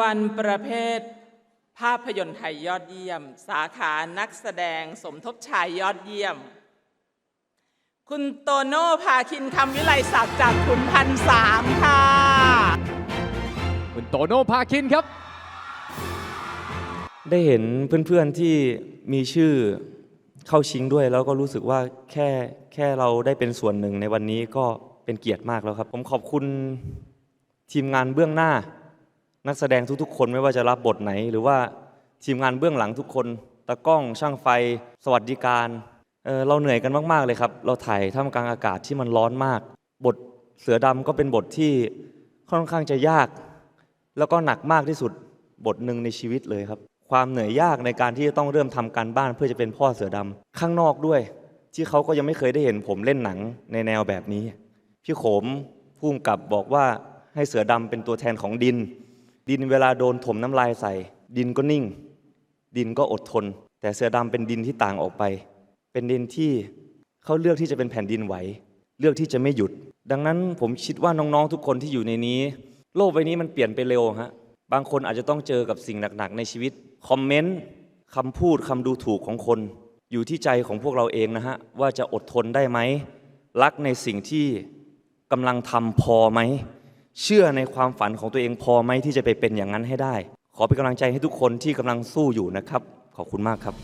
วัลประเภท ภาพยนตร์ไทยยอดเยี่ยม สาขานักแสดงสมทบชายยอดเยี่ยม คุณโตโน่พาคินคำวิไลศักดิ์จากขุนพันสามค่ะ คุณโตโน่พาคินครับ ได้เห็นเพื่อนๆที่มีชื่อเข้าชิงด้วยแล้วก็รู้สึกว่าแค่แค่เราได้เป็นส่วนหนึ่งในวันนี้ก็เป็นเกียรติมากแล้วครับ ผมขอบคุณทีมงานเบื้องหน้า นักแสดงทุกๆ คนไม่ว่าจะรับบทไหน หรือว่าทีมงานเบื้องหลังทุกคนตากล้องช่างไฟ สวัสดิการเเราเหนื่อยกันมากๆเลยครับ เราถ่ายท่ามกลางอากาศที่มันร้อนมาก บทเสือดำก็เป็นบทที่ค่อนข้างจะยาก แล้วก็หนักมากที่สุดบทหนึ่งในชีวิตเลยครับ ความเหนื่อยยากในการที่จะต้องเริ่มทำการบ้านเพื่อจะเป็นพ่อเสือดำข้างนอกด้วย ที่เขาก็ยังไม่เคยได้เห็นผมเล่นหนังในแนวแบบนี้ พี่โขมพุ่มกับบอกว่าให้เสือดำเป็นตัวแทนของดิน ดินเวลาโดนถมน้ำลายใส่ ดินก็นิ่ง ดินก็อดทน แต่เสือดำเป็นดินที่ต่างออกไป เป็นดินที่เขาเลือกที่จะเป็นแผ่นดินไหว เลือกที่จะไม่หยุด ดังนั้นผมคิดว่าน้องๆทุกคนที่อยู่ในนี้ โลกใบนี้มันเปลี่ยนไปเร็วฮะบางคนอาจจะต้องเจอกับสิ่งหนักๆในชีวิตคอมเมนต์คำพูดคำดูถูกของคน อยู่ที่ใจของพวกเราเองนะฮะว่าจะอดทนได้ไหมรักในสิ่งที่กำลังทำพอไหม เชื่อในความฝันของตัวเองพอไหมที่จะไปเป็นอย่างนั้นให้ได้ ขอเป็นกำลังใจให้ทุกคนที่กำลังสู้อยู่นะครับ ขอบคุณมากครับ